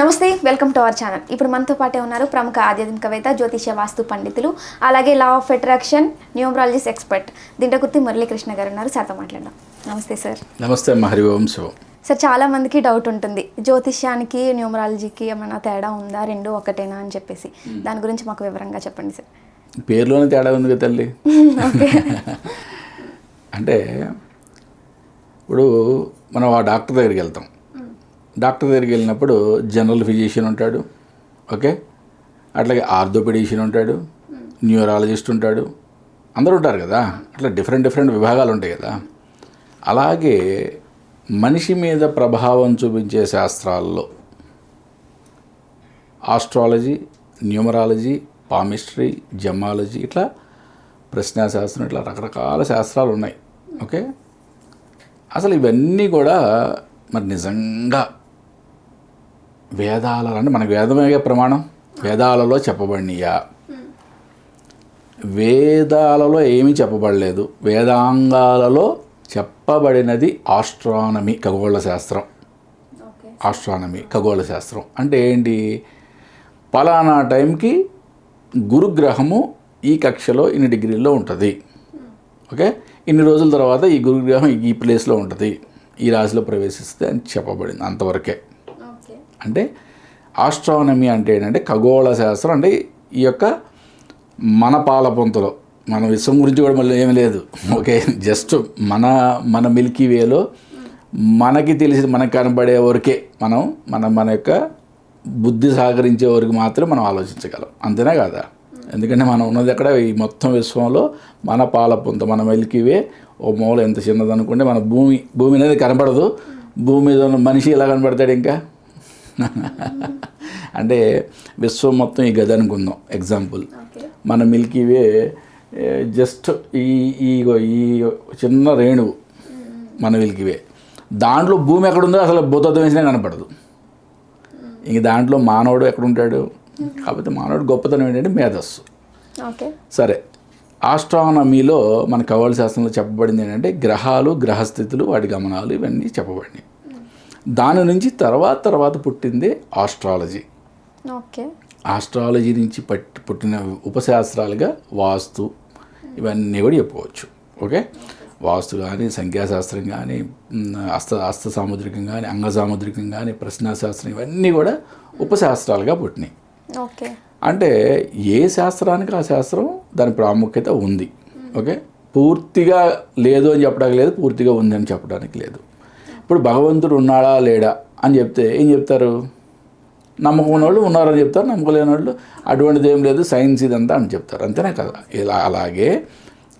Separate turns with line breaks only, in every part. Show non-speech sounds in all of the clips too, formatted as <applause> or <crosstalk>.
నమస్తే welcome to our channel. ఇప్పుడు మనతో పాటే ఉన్నారు ప్రముఖ ఆధ్యాత్మికవేత్త జ్యోతిష వాస్తు పండితులు అలాగే law of attraction numerologist expert Dintakurthi Muralikrishna garu ఉన్నారు. సార్తో మాట్లాడదాం. నమస్తే సార్
నమస్తే హరి ఓం శివం.
సార్ చాలా మందికి డౌట్ ఉంటుంది. జ్యోతిష్యానికి న్యూమరాలజీకి ఏమైనా తేడా ఉందా? రెండు ఒకటేనా అని చెప్పేసి. దాని గురించి మాకు వివరంగా చెప్పండి సార్
పేరులోనే తేడా ఉంది కదా తల్లి. <laughs> అంటే ఇప్పుడు మనం ఆ డాక్టర్ దగ్గరికి వెళ్తాం. డాక్టర్ దగ్గరికి వెళ్ళినప్పుడు జనరల్ ఫిజిషియన్ ఉంటాడు ఓకే? అట్లాగే ఆర్థోపెడిషియన్ ఉంటాడు న్యూరాలజిస్ట్ ఉంటాడు. అందరూ ఉంటారు కదా? అట్లా డిఫరెంట్ డిఫరెంట్ విభాగాలు ఉంటాయి కదా? అలాగే మనిషి మీద ప్రభావం చూపించే శాస్త్రాల్లో ఆస్ట్రాలజీ న్యూమరాలజీ పామిస్ట్రీ జమాలజీ ఇట్లా ప్రశ్నాశాస్త్రం ఇట్లా రకరకాల శాస్త్రాలు ఉన్నాయి ఓకే? అసలు ఇవన్నీ కూడా మరి నిజంగా వేదాలలో అంటే మనకు వేదమే ప్రమాణం? వేదాలలో చెప్పబడినయా వేదాలలో ఏమీ చెప్పబడలేదు. వేదాంగాలలో చెప్పబడినది ఆస్ట్రానమీ ఖగోళ శాస్త్రం. ఆస్ట్రానమీ ఖగోళ శాస్త్రం. అంటే ఏంటి? పలానా టైంకి గురుగ్రహము ఈ కక్షలో ఇన్ని డిగ్రీల్లో ఉంటుంది. ఓకే? ఇన్ని రోజుల తర్వాత ఈ గురుగ్రహం ఈ ప్లేస్లో ఉంటుంది. ఈ రాశిలో ప్రవేశిస్తే అని చెప్పబడింది అంతవరకే. అంటే ఆస్ట్రానమీ అంటే ఏంటంటే ఖగోళ శాస్త్రం అంటే ఈ యొక్క మన పాలపొంతలో. మన విశ్వం గురించి కూడా మళ్ళీ ఏమీ లేదు. ఓకే జస్ట్ మన మన మిల్కీ వేలో మనకి తెలిసి మనకు కనబడే వరకే మనం మన మన యొక్క బుద్ధి సహకరించే వరకు మాత్రమే మనం ఆలోచించగలం. అంతేనా కాదా? ఎందుకంటే మనం ఉన్నది అక్కడ ఈ మొత్తం విశ్వంలో మన పాలపొంత మన మిల్కీవే ఓ మూల ఎంత చిన్నది అనుకుంటే మన భూమి భూమి అనేది కనబడదు. భూమి మీద ఉన్న మనిషి ఎలా కనపడతాడు ఇంకా? <laughs> అంటే విశ్వం మొత్తం ఈ గది అనుకుందాం ఎగ్జాంపుల్ మన మిల్కీవే జస్ట్ ఈ ఈ ఈ చిన్న రేణువు మన మిల్కీవే దాంట్లో భూమి ఎక్కడుందో అసలు భూతత్వం వేసినా కనపడదు. ఇంక దాంట్లో మానవుడు ఎక్కడుంటాడు? కాకపోతే మానవుడు గొప్పతనం ఏంటంటే మేధస్సు.
ఓకే.
సరే. ఆస్ట్రానమీలో మన ఖగోళ శాస్త్రంలో చెప్పబడింది ఏంటంటే గ్రహాలు గ్రహస్థితులు వాటి గమనాలు ఇవన్నీ చెప్పబడినాయి దాని నుంచి తర్వాత తర్వాత పుట్టిందే ఆస్ట్రాలజీ.
ఓకే.
ఆస్ట్రాలజీ నుంచి పట్టి పుట్టిన ఉపశాస్త్రాలుగా వాస్తు ఇవన్నీ కూడా చెప్పుకోవచ్చు. ఓకే? వాస్తు కానీ సంఖ్యాశాస్త్రం కానీ హస్త హస్త సాముద్రికం కానీ అంగ సాముద్రికం కానీ ప్రశ్నాశాస్త్రం ఇవన్నీ కూడా ఉపశాస్త్రాలుగా పుట్టినాయి.
ఓకే.
అంటే ఏ శాస్త్రానికి ఆ శాస్త్రం దాని ప్రాముఖ్యత ఉంది. ఓకే? పూర్తిగా లేదు అని చెప్పడానికి లేదు పూర్తిగా ఉంది అని చెప్పడానికి లేదు. ఇప్పుడు భగవంతుడు ఉన్నాడా లేడా అని చెప్తే ఏం చెప్తారు? నమ్మకం ఉన్నవాళ్ళు ఉన్నారని చెప్తారు నమ్మకం లేని వాళ్ళు అటువంటిది ఏం లేదు సైన్స్ ఇదంతా అని చెప్తారు. అంతేనే కదా? ఇలా అలాగే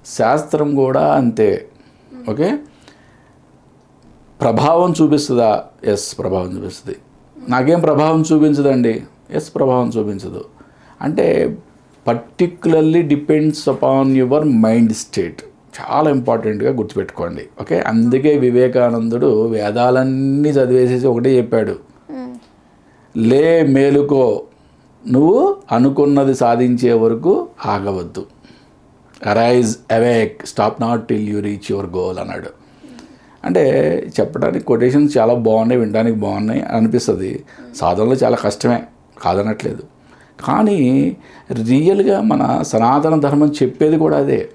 శాస్త్రం కూడా అంతే. ఓకే? ప్రభావం చూపిస్తుందా? ఎస్ ప్రభావం చూపిస్తుంది. నాకేం ప్రభావం చూపించదండి? ఎస్ ప్రభావం చూపించదు. అంటే particularly depends upon your mind state చాలా ఇంపార్టెంట్గా గుర్తుపెట్టుకోండి. ఓకే? అందుకే వివేకానందుడు వేదాలన్నీ చదివేసేసి ఒకటే చెప్పాడు. లే మేలుకో నువ్వు అనుకున్నది సాధించే వరకు ఆగవద్దు. Arise awake stop not till you reach your goal అన్నాడు. అంటే చెప్పడానికి కొటేషన్స్ చాలా బాగున్నాయి వినడానికి బాగున్నాయి అనిపిస్తుంది. సాధనలో చాలా కష్టమే కాదనట్లేదు. కానీ రియల్గా మన సనాతన ధర్మం చెప్పేది కూడా అదే.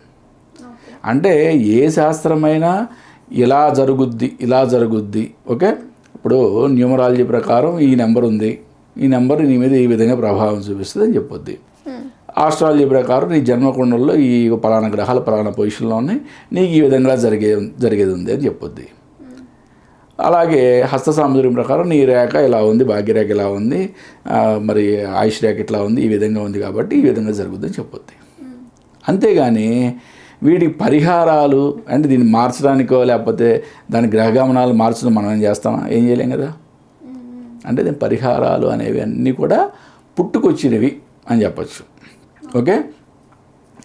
అంటే ఏ శాస్త్రమైనా ఇలా జరుగుద్ది ఇలా జరుగుద్ది. ఓకే? ఇప్పుడు న్యూమరాలజీ ప్రకారం ఈ నెంబర్ ఉంది. ఈ నెంబర్ నీ మీద ఈ విధంగా ప్రభావం చూపిస్తుంది అని చెప్పొద్ది. ఆస్ట్రాలజీ ప్రకారం నీ జన్మకుండంలో ఈ పలానా గ్రహాలు పలానా పొజిషన్లో ఉన్నాయి. నీకు ఈ విధంగా జరిగే జరిగేది ఉంది అని చెప్పొద్ది. అలాగే హస్త సాముద్రికం ప్రకారం నీ రేఖ ఇలా ఉంది భాగ్యరేఖ ఇలా ఉంది. మరి ఆయుష్ రేఖ ఇట్లా ఉంది ఈ విధంగా ఉంది కాబట్టి ఈ విధంగా జరుగుద్దని చెప్పొద్ది. అంతేగాని వీటికి పరిహారాలు అంటే దీన్ని మార్చడానికో లేకపోతే దాని గ్రహగమనాలు మార్చడం మనం ఏం చేస్తామా? ఏం చేయలేం కదా? అంటే దీని పరిహారాలు అనేవి అన్నీ కూడా పుట్టుకొచ్చినవి అని చెప్పచ్చు. ఓకే?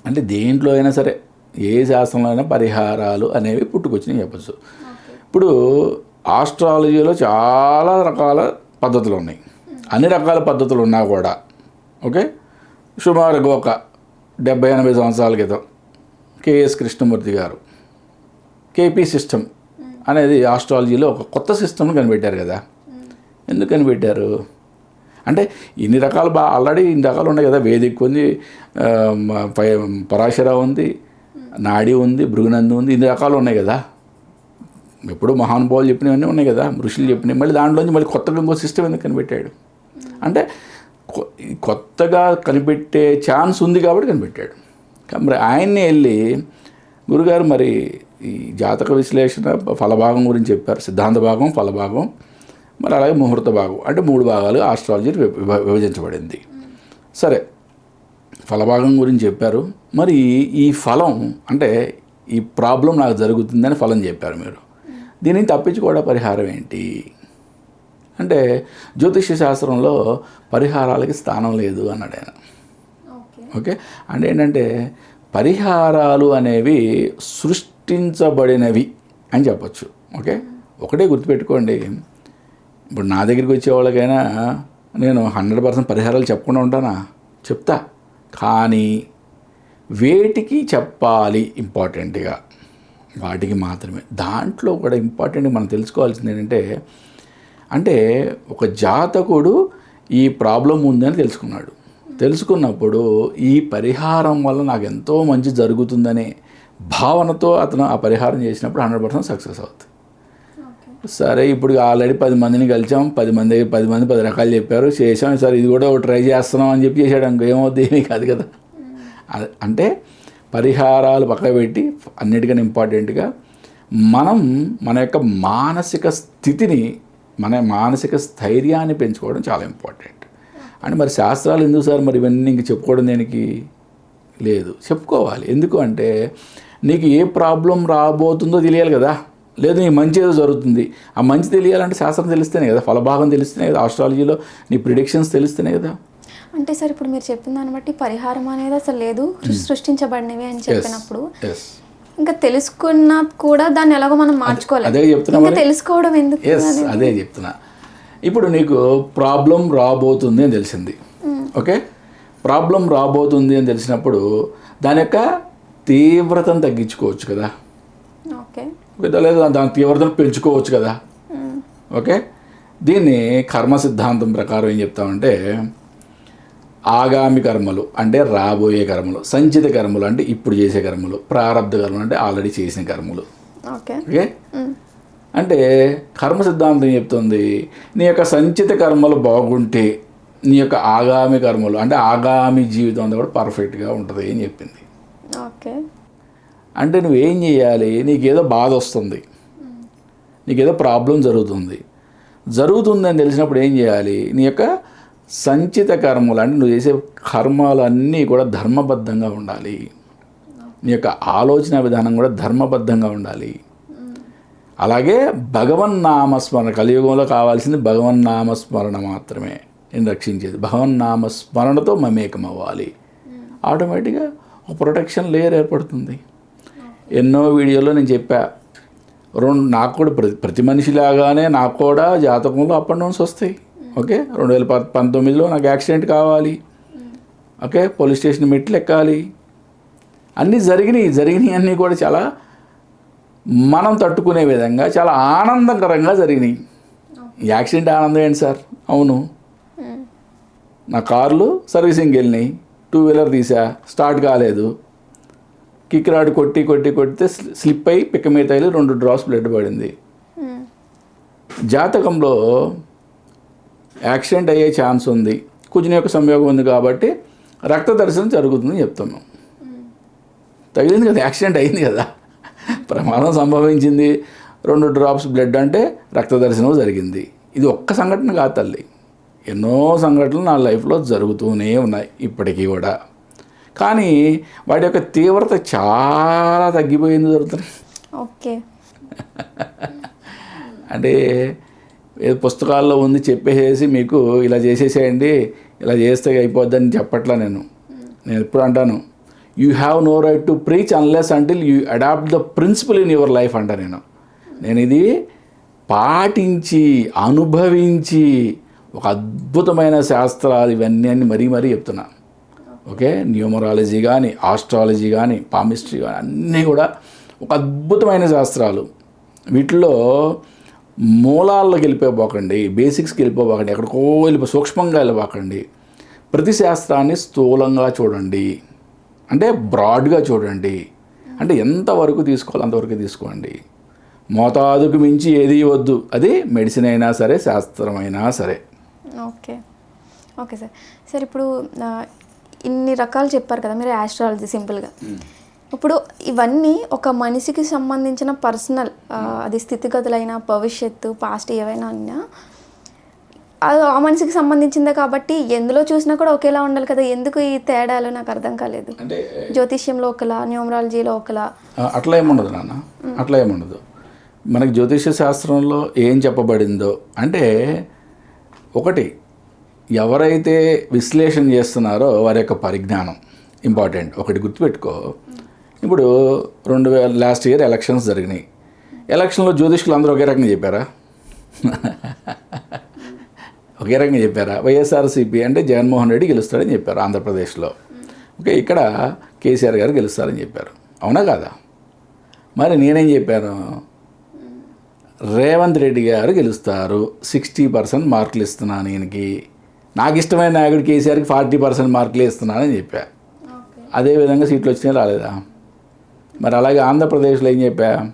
అంటే దేంట్లో అయినా సరే ఏ శాస్త్రంలో అయినా పరిహారాలు అనేవి పుట్టుకొచ్చినాయి చెప్పచ్చు. ఇప్పుడు ఆస్ట్రాలజీలో చాలా రకాల పద్ధతులు ఉన్నాయి. అన్ని రకాల పద్ధతులు ఉన్నా కూడా ఓకే? సుమారుగా ఒక డెబ్బై ఎనభై సంవత్సరాల క్రితం కేఎస్ కృష్ణమూర్తి గారు. కేపీ సిస్టమ్ అనేది ఆస్ట్రాలజీలో ఒక కొత్త సిస్టమ్ని కనిపెట్టారు కదా. ఎందుకు కనిపెట్టారు? అంటే ఇన్ని రకాలు బా ఆల్రెడీ ఇన్ని రకాలు ఉన్నాయి కదా. వేదిక్ ఉంది పరాశర ఉంది నాడి ఉంది భృగునంది ఉంది ఇన్ని రకాలు ఉన్నాయి కదా. ఎప్పుడు మహానుభావులు చెప్పినవన్నీ ఉన్నాయి కదా. ఋషులు చెప్పినవి. మళ్ళీ దాంట్లోంచి మళ్ళీ కొత్తగా ఇంకో సిస్టమ్ ఎందుకు కనిపెట్టాడు? అంటే కొ- కొత్తగా కనిపెట్టే ఛాన్స్ ఉంది కాబట్టి కనిపెట్టాడు. మరి ఆయన్ని వెళ్ళి గురుగారు మరి ఈ జాతక విశ్లేషణ ఫలభాగం గురించి చెప్పారు. సిద్ధాంత భాగం ఫలభాగం మరి అలాగే ముహూర్త భాగం అంటే మూడు భాగాలు ఆస్ట్రాలజీ విభ- విభజించబడింది. సరే ఫలభాగం గురించి చెప్పారు. మరి ఈ ఫలం అంటే ఈ ప్రాబ్లం నాకు జరుగుతుందని ఫలం చెప్పారు మీరు. దీనిని తప్పించుకోవడం పరిహారం ఏంటి? అంటే జ్యోతిష్య శాస్త్రంలో పరిహారాలకి స్థానం లేదు అన్నాడు ఆయన.
ఓకే?
అంటే ఏంటంటే పరిహారాలు అనేవి సృష్టించబడినవి అని చెప్పచ్చు. ఓకే? ఒకటే గుర్తుపెట్టుకోండి. ఇప్పుడు నా దగ్గరికి వచ్చే వాళ్ళకైనా నేను హండ్రెడ్ పర్సెంట్ పరిహారాలు చెప్పకుండా ఉంటానా? చెప్తా. కానీ వేటికి చెప్పాలి ఇంపార్టెంట్గా? వాటికి మాత్రమే. దాంట్లో కూడా ఇంపార్టెంట్ మనం తెలుసుకోవాల్సింది ఏంటంటే అంటే ఒక జాతకుడు ఈ ప్రాబ్లం ఉందని తెలుసుకున్నాడు. తెలుసుకున్నప్పుడు ఈ పరిహారం వల్ల నాకు ఎంతో మంచి జరుగుతుందనే భావనతో అతను ఆ పరిహారం చేసినప్పుడు హండ్రెడ్ పర్సెంట్ సక్సెస్ అవుతుంది. సరే ఇప్పుడు ఆల్రెడీ పది మందిని కలిసాం. పది మంది పది మంది పది రకాలు చెప్పారు. చేసాం సరే ఇది కూడా ట్రై చేస్తున్నాం అని చెప్పి చేసాడు ఇంక ఏమవుద్ది? ఏమీ కాదు కదా. అంటే పరిహారాలు పక్కన పెట్టి అన్నిటికన్నా ఇంపార్టెంట్గా మనం మన యొక్క మానసిక స్థితిని మన మానసిక స్థైర్యాన్ని పెంచుకోవడం చాలా ఇంపార్టెంట్. అంటే మరి శాస్త్రాలు ఎందుకు సార్? మరి ఇవన్నీ ఇంక చెప్పుకోవడం దేనికి లేదు. చెప్పుకోవాలి. ఎందుకు అంటే నీకు ఏ ప్రాబ్లం రాబోతుందో తెలియాలి కదా. లేదు నీ మంచి ఏదో జరుగుతుంది. ఆ మంచి తెలియాలంటే శాస్త్రం తెలిస్తేనే కదా. ఫలభాగం తెలిస్తేనే కదా. ఆస్ట్రాలజీలో నీ ప్రిడిక్షన్స్ తెలిస్తేనే కదా.
అంటే సార్ ఇప్పుడు మీరు చెప్పిన దాన్ని బట్టి పరిహారం అనేది అసలు లేదు. సృష్టించబడినవి అని చెప్పినప్పుడు ఇంకా తెలుసుకున్నా కూడా దాన్ని ఎలాగో మనం మార్చుకోలేదు
అదే చెప్తున్నా.
తెలుసుకోవడం ఎందుకు
అదే చెప్తున్నా. ఇప్పుడు నీకు ప్రాబ్లం రాబోతుంది అని తెలిసింది. ఓకే? ప్రాబ్లం రాబోతుంది అని తెలిసినప్పుడు దాని యొక్క తీవ్రతను తగ్గించుకోవచ్చు కదా.
ఓకే.
లేదా దాని తీవ్రతను పెంచుకోవచ్చు కదా. ఓకే? దీన్ని కర్మ సిద్ధాంతం ప్రకారం ఏం చెప్తామంటే ఆగామి కర్మలు అంటే రాబోయే కర్మలు సంచిత కర్మలు అంటే ఇప్పుడు చేసే కర్మలు ప్రారంధ కర్మలు అంటే ఆల్రెడీ చేసిన కర్మలు.
ఓకే.
ఓకే? అంటే కర్మ సిద్ధాంతం చెప్తుంది నీ యొక్క సంచిత కర్మలు బాగుంటే నీ యొక్క ఆగామి కర్మలు అంటే ఆగామి జీవితం అంతా కూడా పర్ఫెక్ట్గా ఉంటుంది అని చెప్పింది.
ఓకే.
అంటే నువ్వేం చేయాలి? నీకేదో బాధ వస్తుంది. నీకేదో ప్రాబ్లం జరుగుతుంది. జరుగుతుందని తెలిసినప్పుడు ఏం చేయాలి? నీ యొక్క సంచిత కర్మలు అంటే నువ్వు చేసే కర్మలన్నీ కూడా ధర్మబద్ధంగా ఉండాలి. నీ యొక్క ఆలోచన విధానం కూడా ధర్మబద్ధంగా ఉండాలి. అలాగే భగవన్ నామస్మరణ కలియుగంలో కావాల్సింది భగవన్ నామస్మరణ మాత్రమే. నేను రక్షించేది. భగవన్ నామస్మరణతో మమేకం అవ్వాలి ఆటోమేటిక్గా ఒక ప్రొటెక్షన్ లేయర్ ఏర్పడుతుంది. ఎన్నో వీడియోలో నేను చెప్పా. రెండు నాకు కూడా ప్రతి ప్రతి మనిషిలాగానే నాకు కూడా జాతకంలో అప్ అండ్ డౌన్స్ వస్తాయి. ఓకే? రెండు వేల ప- పంతొమ్మిదిలో నాకు యాక్సిడెంట్ కావాలి. ఓకే? పోలీస్ స్టేషన్ మెట్లు ఎక్కాలి. అన్నీ జరిగినాయి. జరిగినాయి అన్నీ కూడా చాలా మనం తట్టుకునే విధంగా చాలా ఆనందకరంగా జరిగినాయి. యాక్సిడెంట్ ఆనందం ఏంటి సార్? అవును. నా కార్లు సర్వీసింగ్కి వెళ్ళినాయి. టూ వీలర్ తీసా. స్టార్ట్ కాలేదు. కిక్ రాడ్ కొట్టి కొట్టి కొడితే స్లి- స్లిప్ అయి పిక్క మీద తగిలి రెండు డ్రాప్స్ బ్లడ్ పడింది. జాతకంలో యాక్సిడెంట్ అయ్యే ఛాన్స్ ఉంది. కుజుని యొక్క సంయోగం ఉంది కాబట్టి రక్త దర్శనం జరుగుతుందని చెప్తున్నాం. తగిలింది కదా యాక్సిడెంట్ అయింది కదా. ప్రమాదం సంభవించింది. రెండు డ్రాప్స్ బ్లడ్ అంటే రక్త దర్శనం జరిగింది. ఇది ఒక్క సంఘటన కాదు తల్లి. ఎన్నో సంఘటనలు నా లైఫ్లో జరుగుతూనే ఉన్నాయి ఇప్పటికీ కూడా. కానీ వాటి యొక్క తీవ్రత చాలా తగ్గిపోయింది జరుగుతుంది
ఓకే. <laughs>
అంటే ఏదో పుస్తకాల్లో ఉంది చెప్పేసేసి మీకు ఇలా చేసేసేయండి ఇలా చేస్తే అయిపోద్దని చెప్పట్లా నేను. నేను ఎప్పుడు అంటాను. You have no right to preach unless until you adopt the principle in your life అంట నేను. నేను ఇది పాటించి అనుభవించి ఒక అద్భుతమైన శాస్త్రాలు ఇవన్నీ అన్ని మరీ మరీ చెప్తున్నా. ఓకే? న్యూమరాలజీ కానీ ఆస్ట్రాలజీ కానీ పామిస్ట్రీ కానీ అన్నీ కూడా ఒక అద్భుతమైన శాస్త్రాలు. వీటిలో మూలాల్లోకి వెళ్ళిపోబోకండి బేసిక్స్కి వెళ్ళిపోబోకండి ఎక్కడికో వెళ్ళిపో సూక్ష్మంగా వెళ్ళిపోకండి ప్రతి శాస్త్రాన్ని స్థూలంగా చూడండి. అంటే బ్రాడ్గా చూడండి. అంటే ఎంతవరకు తీసుకోవాలి అంతవరకు తీసుకోండి. మోతాదుకు మించి ఏది వద్దు. అది మెడిసిన్ అయినా సరే శాస్త్రమైనా సరే.
ఓకే. Okay sir. సార్ ఇప్పుడు ఇన్ని రకాలు చెప్పారు కదా మీరు ఆస్ట్రాలజీ సింపుల్గా. ఇప్పుడు ఇవన్నీ ఒక మనిషికి సంబంధించిన పర్సనల్ అది స్థితిగతులైన భవిష్యత్తు పాస్ట్ ఏవైనా అయినా అది ఆ మనిషికి సంబంధించిందే కాబట్టి ఎందులో చూసినా కూడా ఒకేలా ఉండాలి కదా. ఎందుకు ఈ తేడాలు నాకు అర్థం కాలేదు.
అంటే
జ్యోతిష్యంలో ఒకలా న్యూమరాలజీలో ఒకలా.
అట్లా ఏముండదు నాన్న. అట్లా ఏముండదు మనకి జ్యోతిష శాస్త్రంలో ఏం చెప్పబడిందో అంటే ఒకటి ఎవరైతే విశ్లేషణ చేస్తున్నారో వారి యొక్క పరిజ్ఞానం ఇంపార్టెంట్. ఒకటి గుర్తుపెట్టుకో. ఇప్పుడు రెండు వేల లాస్ట్ ఇయర్ ఎలక్షన్స్ జరిగినాయి. ఎలక్షన్లో జ్యోతిష్కులు అందరూ ఒకే రకంగా చెప్పారా? ఒకే రకంగా చెప్పారా? వైఎస్ఆర్సీపీ అంటే జగన్మోహన్ రెడ్డి గెలుస్తాడని చెప్పారు ఆంధ్రప్రదేశ్లో. ఓకే ఇక్కడ కేసీఆర్ గారు గెలుస్తారని చెప్పారు. అవునా కాదా? మరి నేనేం చెప్పాను? రేవంత్ రెడ్డి గారు గెలుస్తారు. సిక్స్టీ పర్సెంట్ మార్కులు ఇస్తున్నాను ఈయనకి నాకు ఇష్టమైన నాయకుడు కేసీఆర్కి ఫార్టీ పర్సెంట్ మార్కులు ఇస్తున్నానని చెప్పా. అదేవిధంగా సీట్లు వచ్చినాయి రాలేదా? మరి అలాగే ఆంధ్రప్రదేశ్లో ఏం చెప్పా?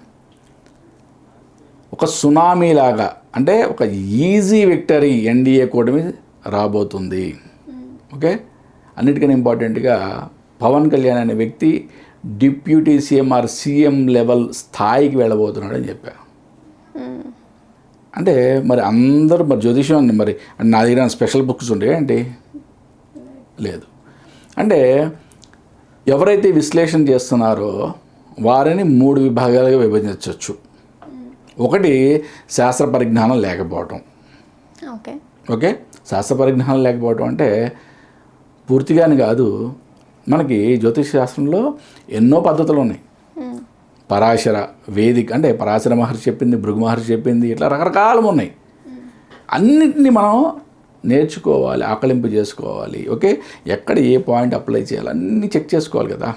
ఒక సునామీ లాగా అంటే ఒక ఈజీ విక్టరీ ఎన్డీఏ కూటమి రాబోతుంది. ఓకే? అన్నిటికన్నా ఇంపార్టెంట్గా పవన్ కళ్యాణ్ అనే వ్యక్తి deputy CM or CM level స్థాయికి వెళ్ళబోతున్నాడు అని చెప్పా. అంటే మరి అందరూ మరి జ్యోతిషం మరి. నా దగ్గర స్పెషల్ బుక్స్ ఉంటాయి ఏంటి? లేదు. అంటే ఎవరైతే విశ్లేషణ చేస్తున్నారో వారిని మూడు విభాగాలుగా విభజించవచ్చు. ఒకటి శాస్త్ర పరిజ్ఞానం లేకపోవటం.
ఓకే.
ఓకే? శాస్త్ర పరిజ్ఞానం లేకపోవటం అంటే పూర్తిగాని కాదు. మనకి జ్యోతిష్ శాస్త్రంలో ఎన్నో పద్ధతులు ఉన్నాయి. పరాశర వేదిక అంటే పరాశర మహర్షి చెప్పింది భృగు మహర్షి చెప్పింది ఇట్లా రకరకాలు ఉన్నాయి. అన్నిటిని మనం నేర్చుకోవాలి ఆకలింపు చేసుకోవాలి. ఓకే? ఎక్కడ ఏ పాయింట్ అప్లై చేయాలి అన్నీ చెక్ చేసుకోవాలి కదా.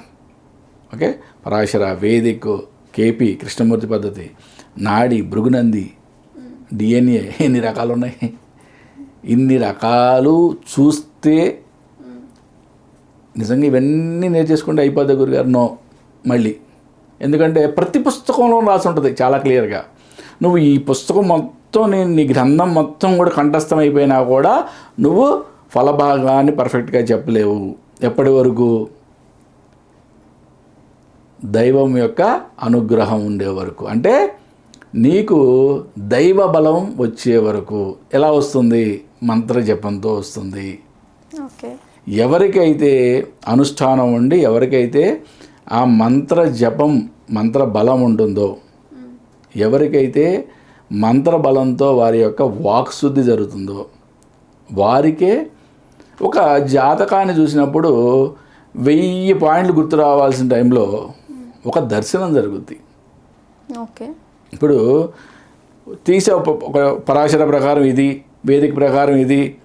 Okay? Parashara Vedic KP Krishnamurthy పద్ధతి. నాడి భృగునంది డిఎన్ఏ ఎన్ని రకాలు ఉన్నాయి ఇన్ని రకాలు చూస్తే నిజంగా ఇవన్నీ నేర్చేసుకుంటే అయిపోద్ది గురుగారు. నో. మళ్ళీ. ఎందుకంటే ప్రతి పుస్తకంలో రాసి ఉంటుంది చాలా క్లియర్గా. నువ్వు ఈ పుస్తకం మొత్తం నేను నీ గ్రంథం మొత్తం కూడా కంఠస్థం అయిపోయినా కూడా నువ్వు ఫలభాగాన్ని పర్ఫెక్ట్గా చెప్పలేవు. ఎప్పటి వరకు? దైవం యొక్క అనుగ్రహం ఉండే వరకు. అంటే నీకు దైవ బలం వచ్చే వరకు ఎలా వస్తుంది? మంత్ర జపంతో వస్తుంది.
ఓకే.
ఎవరికైతే అనుష్ఠానం ఉండి ఎవరికైతే ఆ మంత్ర జపం మంత్ర బలం ఉంటుందో ఎవరికైతే మంత్ర బలంతో వారి యొక్క వాక్శుద్ధి జరుగుతుందో వారికే ఒక జాతకాన్ని చూసినప్పుడు వెయ్యి పాయింట్లు గుర్తు రావాల్సిన టైంలో ఒక దర్శనం జరుగుద్ది.
ఓకే.
ఇప్పుడు తీసే ఒక- ఒక పరాశర ప్రకారం ఇది వేదిక ప్రకారం ఇది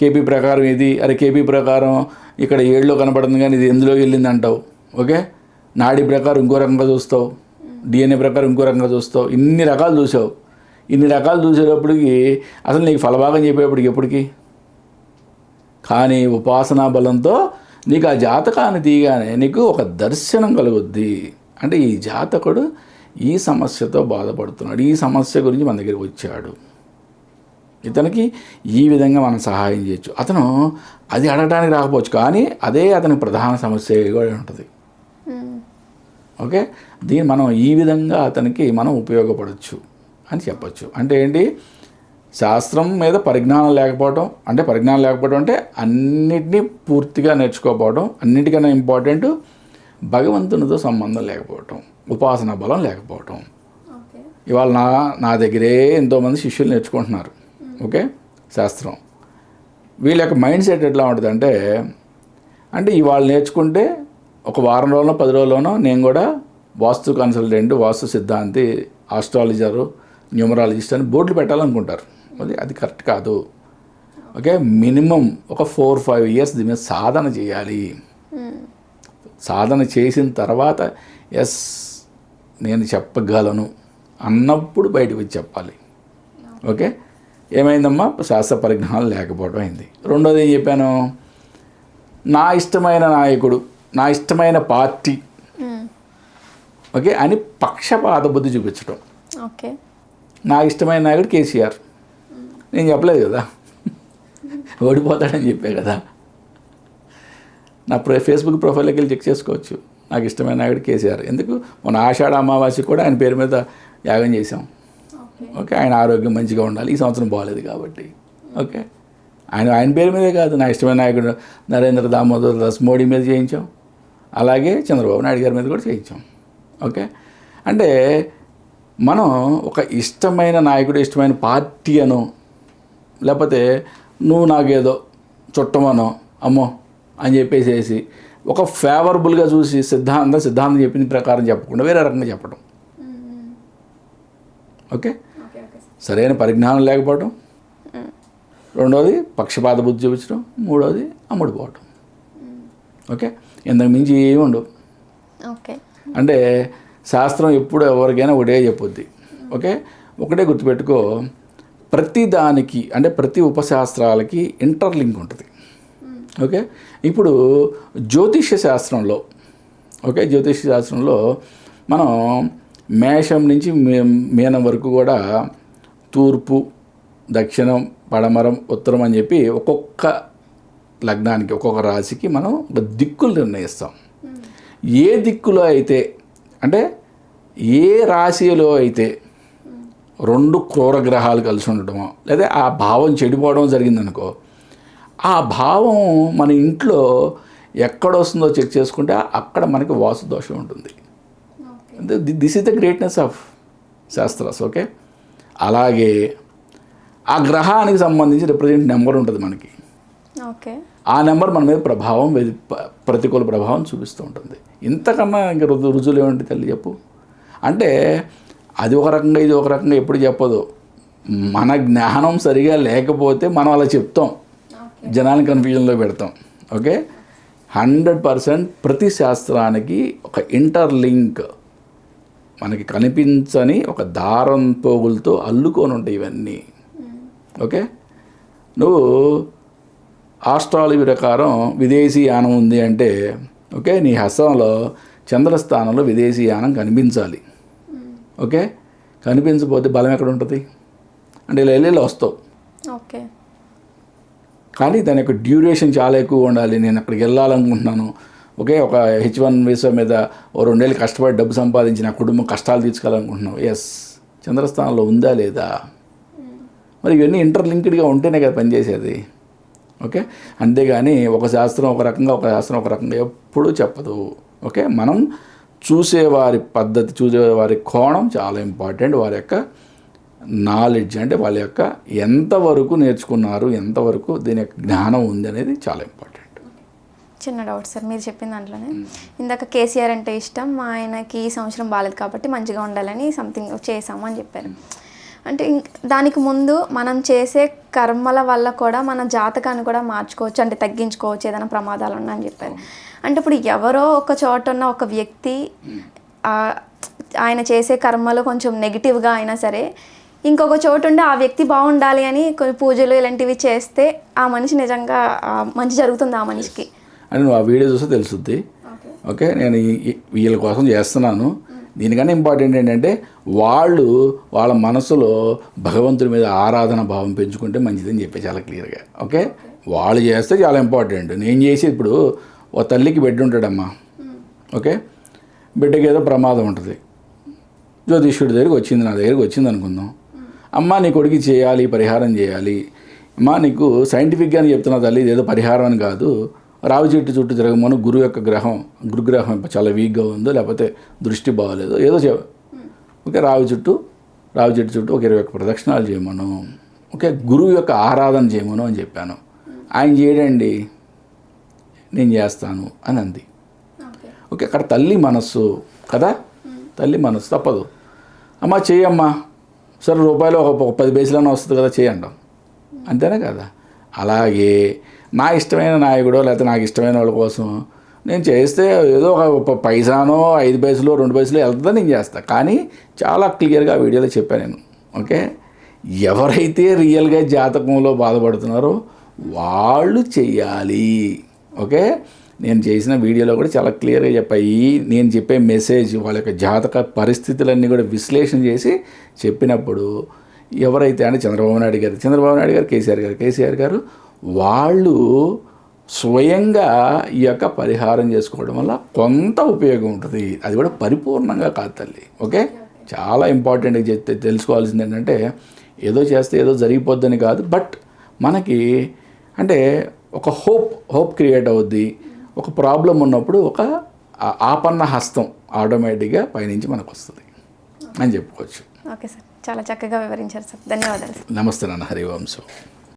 కేపీ ప్రకారం ఇది అరే కేపీ ప్రకారం ఇక్కడ ఏడులో కనపడుతుంది కానీ ఇది ఎందులో వెళ్ళింది అంటావు ఓకే? నాడి ప్రకారం ఇంకో రకంగా చూస్తావు డిఎన్ఏ ప్రకారం ఇంకో రకంగా చూస్తావు ఇన్ని రకాలు చూసావు. ఇన్ని రకాలు చూసేటప్పటికి అసలు నీకు ఫలభాగం చెప్పేప్పటికి ఎప్పటికి? కానీ ఉపాసనా బలంతో నీకు ఆ జాతకాన్ని తీయగానే నీకు ఒక దర్శనం కలుగుద్ది. అంటే ఈ జాతకుడు ఈ సమస్యతో బాధపడుతున్నాడు. ఈ సమస్య గురించి మన దగ్గరికి వచ్చాడు. ఇతనికి ఈ విధంగా మనం సహాయం చేయొచ్చు. అతను అది అడగడానికి రాకపోవచ్చు. కానీ అదే అతని ప్రధాన సమస్య కూడా ఉంటుంది. ఓకే? దీన్ని మనం ఈ విధంగా అతనికి మనం ఉపయోగపడవచ్చు అని చెప్పొచ్చు. అంటే ఏంటి? శాస్త్రం మీద పరిజ్ఞానం లేకపోవడం అంటే పరిజ్ఞానం లేకపోవడం అంటే అన్నిటినీ పూర్తిగా నేర్చుకోకపోవడం అన్నిటికన్నా ఇంపార్టెంట్ భగవంతునితో సంబంధం లేకపోవటం ఉపాసన బలం లేకపోవటం. ఇవాళ నా నా దగ్గరే ఎంతోమంది శిష్యులు నేర్చుకుంటున్నారు. ఓకే? శాస్త్రం. వీళ్ళ యొక్క మైండ్ సెట్ ఎట్లా ఉంటుందంటే అంటే ఇవాళ నేర్చుకుంటే ఒక వారం రోజుల్లో పది రోజుల్లోనో నేను కూడా వాస్తు కన్సల్టెంట్ వాస్తు సిద్ధాంతి ఆస్ట్రాలజరు న్యూమరాలజిస్ట్ అని బోర్డులు పెట్టాలనుకుంటారు. అది అది కరెక్ట్ కాదు. ఓకే. మినిమం ఒక ఫోర్ ఫైవ్ ఇయర్స్ దీని మీద సాధన చేయాలి. సాధన చేసిన తర్వాత ఎస్ నేను చెప్పగలను అన్నప్పుడు బయటకు వచ్చి చెప్పాలి. ఓకే? ఏమైందమ్మా? శాస్త్ర పరిజ్ఞానం లేకపోవడం అయింది. రెండోది ఏం చెప్పాను? నా ఇష్టమైన నాయకుడు నా ఇష్టమైన పార్టీ. ఓకే? అని పక్షపాత బుద్ధి చూపించడం
ఓకే.
నా ఇష్టమైన నాయకుడు కేసీఆర్. నేను చెప్పలేదు కదా? ఓడిపోతాడని చెప్పే కదా? నా ప్రొ ఫేస్బుక్ ప్రొఫైల్లోకి వెళ్ళి చెక్ చేసుకోవచ్చు. నాకు ఇష్టమైన నాయకుడు కేసీఆర్. ఎందుకు? మన ఆషాఢ అమావాస్య కూడా ఆయన పేరు మీద యాగం చేసాం
ఓకే.
ఓకే? ఆయన ఆరోగ్యం మంచిగా ఉండాలి. ఈ సంవత్సరం బాగాలేదు కాబట్టి. ఓకే? ఆయన ఆయన పేరు మీదే కాదు. నా ఇష్టమైన నాయకుడు నరేంద్ర దామోదర్ దాస్ మోడీ మీద చేయించాం. అలాగే చంద్రబాబు నాయుడు గారి మీద కూడా చేయించాం. ఓకే? అంటే మనం ఒక ఇష్టమైన నాయకుడు ఇష్టమైన పార్టీ అనో లేకపోతే నువ్వు నాకేదో చుట్టమనో అమ్మో అని చెప్పేసేసి ఒక ఫేవరబుల్గా చూసి సిద్ధాంతం సిద్ధాంతం చెప్పిన ప్రకారం చెప్పకుండా వేరే రకంగా చెప్పడం ఓకే? సరైన పరిజ్ఞానం లేకపోవడం రెండోది పక్షపాత బుద్ధి చూపించడం మూడోది అమ్ముడుపోవటం ఓకే? ఇంతకు మించి ఏమి ఉండవు.
ఓకే.
అంటే శాస్త్రం ఎప్పుడు ఎవరికైనా ఒకటే చెప్పుద్ది. ఓకే? ఒకటే గుర్తుపెట్టుకో ప్రతి దానికి అంటే ప్రతి ఉపశాస్త్రాలకి ఇంటర్లింక్ ఉంటుంది. ఓకే? ఇప్పుడు జ్యోతిష్య శాస్త్రంలో ఓకే? జ్యోతిష్య శాస్త్రంలో మనం మేషం నుంచి మే- మీనం వరకు కూడా తూర్పు దక్షిణం పడమరం ఉత్తరం అని చెప్పి ఒక్కొక్క లగ్నానికి ఒక్కొక్క రాశికి మనం ఒక దిక్కులు నిర్ణయిస్తాం. ఏ దిక్కులో అయితే అంటే ఏ రాశిలో అయితే రెండు క్రూర గ్రహాలు కలిసి ఉండటమో లేదా ఆ భావం చెడిపోవడం జరిగిందనుకో ఆ భావం మన ఇంట్లో ఎక్కడ వస్తుందో చెక్ చేసుకుంటే అక్కడ మనకి వాసు దోషం ఉంటుంది this is the greatness of shastras okay? అలాగే ఆ గ్రహానికి సంబంధించి రిప్రజెంట్ నెంబర్ ఉంటుంది మనకి.
ఓకే.
ఆ నెంబర్ మన మీద ప్రభావం ప్రతికూల ప్రభావం చూపిస్తూ ఉంటుంది. ఇంతకన్నా ఇంకా రుజు రుజువులు ఏమిటి తల్లి చెప్పు? అంటే అది ఒక రకంగా ఇది ఒక రకంగా ఎప్పుడు చెప్పదు. మన జ్ఞానం సరిగా లేకపోతే మనం అలా చెప్తాం. జనాన్ని కన్ఫ్యూజన్లో పెడతాం. ఓకే హండ్రెడ్ పర్సెంట్ ప్రతి శాస్త్రానికి ఒక ఇంటర్లింక్ మనకి కనిపించని ఒక దారం పోగులతో అల్లుకొని ఉంటాయి ఇవన్నీ. ఓకే నువ్వు ఆస్ట్రాలజీ ప్రకారం విదేశీ యానం ఉంది అంటే ఓకే నీ హస్తంలో చంద్రస్థానంలో విదేశీ యానం కనిపించాలి. ఓకే కనిపించకపోతే బలం ఎక్కడ ఉంటుంది? అంటే ఇలా వెళ్ళి ఇలా వస్తావు.
ఓకే
కానీ దాని యొక్క డ్యూరేషన్ చాలా ఎక్కువ ఉండాలి. నేను అక్కడికి వెళ్ళాలనుకుంటున్నాను. ఓకే ఒక హెచ్ వన్ వీసా మీద ఓ రెండేళ్ళు కష్టపడి డబ్బు సంపాదించి నా కుటుంబం కష్టాలు తీర్చుకోవాలనుకుంటున్నావు. ఎస్ చంద్రస్థానంలో ఉందా లేదా? మరి ఇవన్నీ ఇంటర్లింక్డ్గా ఉంటేనే కదా పనిచేసేది. ఓకే అంతేగాని ఒక శాస్త్రం ఒక రకంగా ఒక శాస్త్రం ఒక రకంగా ఎప్పుడూ చెప్పదు. ఓకే మనం చూసేవారి పద్ధతి చూసేవారి కోణం చాలా ఇంపార్టెంట్. వారి యొక్క నాలెడ్జ్ అంటే వాళ్ళ యొక్క ఎంతవరకు నేర్చుకున్నారు ఎంతవరకు దీని యొక్క జ్ఞానం ఉంది అనేది చాలా ఇంపార్టెంట్
చిన్న డౌట్ సార్ మీరు చెప్పిన దాంట్లోనే. ఇందాక కేసీఆర్ అంటే ఇష్టం మా ఆయనకి ఈ సంవత్సరం బాగాలేదు కాబట్టి మంచిగా ఉండాలని సంథింగ్ చేసాము అని చెప్పారు. అంటే ఇంక్ దానికి ముందు మనం చేసే కర్మల వల్ల కూడా మన జాతకాన్ని కూడా మార్చుకోవచ్చు అంటే తగ్గించుకోవచ్చు ఏదైనా ప్రమాదాలు ఉన్నా అని చెప్పారు. అంటే ఇప్పుడు ఎవరో ఒక చోట ఉన్న ఒక వ్యక్తి ఆయన చేసే కర్మలు కొంచెం నెగిటివ్గా అయినా సరే ఇంకొక చోటు ఉండి ఆ వ్యక్తి బాగుండాలి అని కొన్ని పూజలు ఇలాంటివి చేస్తే ఆ మనిషి నిజంగా మంచి జరుగుతుంది ఆ మనిషికి.
అని నువ్వు ఆ వీడియో చూస్తే తెలుస్తుంది ఓకే. నేను వీళ్ళ కోసం చేస్తున్నాను. దీనికన్నా ఇంపార్టెంట్ ఏంటంటే వాళ్ళు వాళ్ళ మనసులో భగవంతుడి మీద ఆరాధన భావం పెంచుకుంటే మంచిదని చెప్పి చాలా క్లియర్గా. ఓకే? వాళ్ళు చేస్తే చాలా ఇంపార్టెంట్. నేను చేసి ఇప్పుడు ఓ తల్లికి బిడ్డ ఉంటాడమ్మా. ఓకే? బిడ్డకి ఏదో ప్రమాదం ఉంటుంది. జ్యోతిష్యుడి దగ్గరికి వచ్చింది నా దగ్గరికి వచ్చింది అనుకుందాం. అమ్మ నీ కొడుకు చేయాలి పరిహారం చేయాలి. అమ్మ నీకు సైంటిఫిక్గానే చెప్తున్నా తల్లి ఇదేదో పరిహారం అని కాదు. రావి చెట్టు చుట్టూ తిరగమను గురువు యొక్క గ్రహం గురుగ్రహం చాలా వీక్గా ఉందో లేకపోతే దృష్టి బాగోలేదో ఏదో చె ఓకే రావి చుట్టూ రావి చెట్టు చుట్టూ ఒక ఇరవై ఒక్క ప్రదక్షిణాలు చేయమను. ఓకే గురువు యొక్క ఆరాధన చేయమను అని చెప్పాను. ఆయన చేయడండి నేను చేస్తాను అని అంది. ఓకే. అక్కడ తల్లి మనస్సు కదా? తల్లి మనస్సు తప్పదు. అమ్మా చేయమ్మా సరే రూపాయలు ఒక పది పైసలైనా వస్తుంది కదా చేయండి. అంతేనే కదా? అలాగే నా ఇష్టమైన నాయకుడు లేకపోతే నాకు ఇష్టమైన వాళ్ళ కోసం నేను చేస్తే ఏదో ఒక పైసానో ఐదు పైసలు రెండు పైసలు వెళ్తుందో నేను చేస్తాను కానీ చాలా క్లియర్గా వీడియోలో చెప్పాను నేను. ఓకే? ఎవరైతే రియల్గా జాతకంలో బాధపడుతున్నారో వాళ్ళు చెయ్యాలి. ఓకే? నేను చేసిన వీడియోలో కూడా చాలా క్లియర్గా చెప్పాయి నేను చెప్పే మెసేజ్ వాళ్ళ యొక్క జాతక పరిస్థితులన్నీ కూడా విశ్లేషణ చేసి చెప్పినప్పుడు ఎవరైతే అంటే చంద్రబాబు నాయుడు గారు చంద్రబాబు నాయుడు గారు కేసీఆర్ గారు కేసీఆర్ గారు వాళ్ళు స్వయంగా ఈ యొక్క పరిహారం చేసుకోవడం వల్ల కొంత ఉపయోగం ఉంటుంది. అది కూడా పరిపూర్ణంగా కాదు తల్లి. ఓకే? చాలా ఇంపార్టెంట్గా చెప్తే తెలుసుకోవాల్సింది ఏంటంటే ఏదో చేస్తే ఏదో జరిగిపోద్దని కాదు. బట్ మనకి అంటే ఒక హోప్ హోప్ క్రియేట్ అవుద్ది. ఒక ప్రాబ్లం ఉన్నప్పుడు ఒక ఆపన్న హస్తం ఆటోమేటిక్గా పైనుంచి మనకు వస్తుంది అని చెప్పుకోవచ్చు.
Okay sir. చాలా చక్కగా వివరించారు సార్. ధన్యవాదాలు
నమస్తే నాన్న. హరివంశం